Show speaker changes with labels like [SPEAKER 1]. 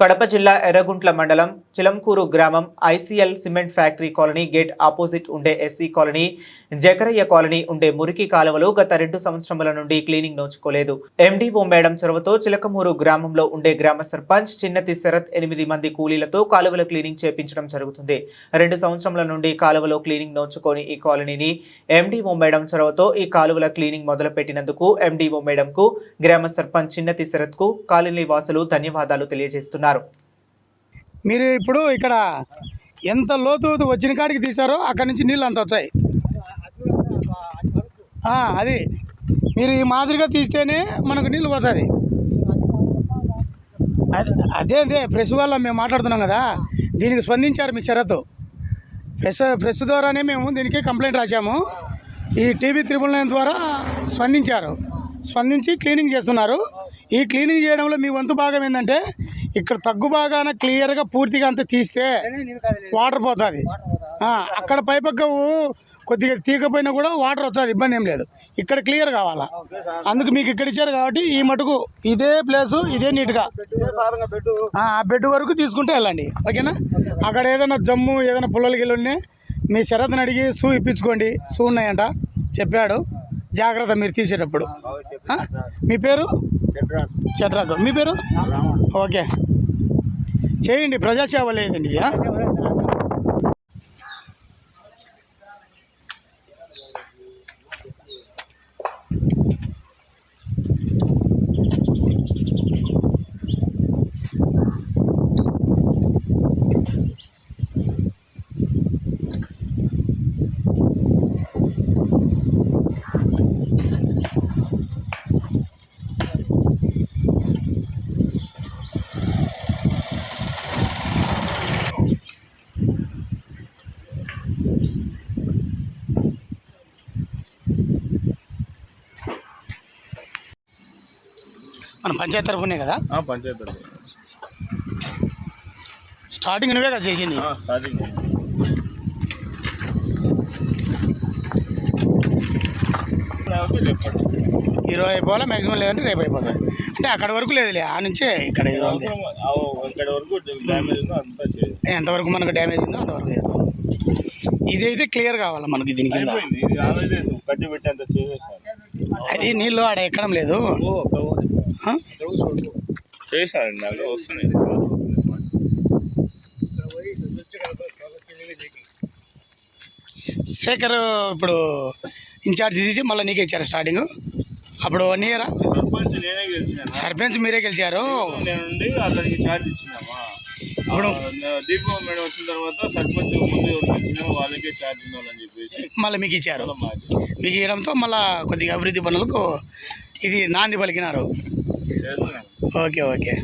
[SPEAKER 1] కడప జిల్లా ఎర్రగుంట్ల మండలం చిలంకూరు గ్రామం ICL cement factory colony gate opposite ఉండే ఎస్సీ కాలనీ జకరయ్య కాలనీ ఉండే మురికి కాలువలు గత రెండు సంవత్సరముల నుండి క్లీనింగ్ నోచుకోలేదు. ఎండీఓ మేడం చొరవతో చిలకమూరు గ్రామంలో ఉండే గ్రామ సర్పంచ్ చిన్నతి శరత్ ఎనిమిది మంది కూలీలతో కాలువల క్లీనింగ్ చేపించడం జరుగుతుంది. రెండు సంవత్సరముల నుండి కాలువలో క్లీనింగ్ నోచుకొని ఈ కాలనీని ఎండీఓ మేడం చొరవతో ఈ కాలువల క్లీనింగ్ మొదలుపెట్టినందుకు ఎండీఓ మేడంకు గ్రామ సర్పంచ్ చిన్నతి శరత్కు కాలనీ వాసులు ధన్యవాదాలు తెలియజేస్తున్నారు.
[SPEAKER 2] మీరు ఇప్పుడు ఇక్కడ ఎంత లోతు వచ్చిన కాడికి తీశారో అక్కడి నుంచి నీళ్ళు అంత వచ్చాయి. అది. మీరు ఈ మాదిరిగా తీస్తేనే మనకు నీళ్ళు పోతుంది. అదే అదే ఫ్రెష్ వల్ల మేము మాట్లాడుతున్నాం కదా. దీనికి స్పందించారు మీ షరతు ఫ్రెష్ ఫ్రెష్ ద్వారానే మేము దీనికి కంప్లైంట్ రాశాము. ఈ టీవీ త్రిబుల్ నైన్ ద్వారా స్పందించారు. స్పందించి క్లీనింగ్ చేస్తున్నారు. ఈ క్లీనింగ్ చేయడంలో మీ వంతు భాగం ఏంటంటే ఇక్కడ తగ్గు భాగాన క్లియర్గా పూర్తిగా అంతా తీస్తే వాటర్ పోతుంది. అక్కడ పైపక్క కొద్దిగా తీయకపోయినా కూడా వాటర్ వచ్చేది ఇబ్బంది ఏం లేదు. ఇక్కడ క్లియర్ కావాలా? అందుకు మీకు ఇక్కడ ఇచ్చారు కాబట్టి ఈ మటుకు ఇదే ప్లేసు ఇదే నీట్గా. ఆ బెడ్ వరకు తీసుకుంటే వెళ్ళండి. ఓకేనా? అక్కడ ఏదైనా జమ్ము ఏదైనా పుల్లలు గిల్లు ఉన్నాయి మీ శరత్ని అడిగి షూ ఇప్పించుకోండి. షూ ఉన్నాయంట. చెప్పాడు. జాగ్రత్త మీరు తీసేటప్పుడు? మీ పేరు? చట్రాకు మీ పేరు? ఓకే. చేయండి ప్రజాసేవ లేదండి మన పంచాయతీ తరఫునే కదా?
[SPEAKER 3] పంచాయతీ తరఫు.
[SPEAKER 2] స్టార్టింగ్ నువ్వే కదా చేసింది?
[SPEAKER 3] స్టార్టింగ్.
[SPEAKER 2] ఈరోజు అయిపోవాలా మ్యాక్సిమం లేదంటే రేపు అయిపోతుంది. అంటే అక్కడ వరకు లేదులే ఆ నుంచే ఇక్కడ ఎంతవరకు మనకు డ్యామేజ్ ఉందో అంతవరకు చేస్తాం. ఇదైతే క్లియర్ కావాలి మనకి దీని అది నీళ్ళు ఆడ ఎక్కడం లేదు.
[SPEAKER 3] వస్తున్నాయి.
[SPEAKER 2] శేఖర్ ఇప్పుడు ఇన్ఛార్జ్ తీసి మళ్ళీ నీకే ఇచ్చారు స్టార్టింగ్ అప్పుడు వన్ ఇయర్
[SPEAKER 3] సర్పంచ్ నేనే గెలిచినాను?
[SPEAKER 2] సర్పంచ్ మీరే గెలిచారు.
[SPEAKER 3] దీపం మేడం వచ్చిన తర్వాత సర్పంచ్ ముందు ఎవరు ఇచ్చినామో వాళ్ళకే ఛార్జ్ ఉండాలని చెప్పేసి
[SPEAKER 2] మళ్ళీ మీకు ఇచ్చారు. మీకు. ఇవ్వడంతో మళ్ళీ కొద్దిగా అభివృద్ధి పనులకు ఇది నాంది పలికినారు. Okay okay.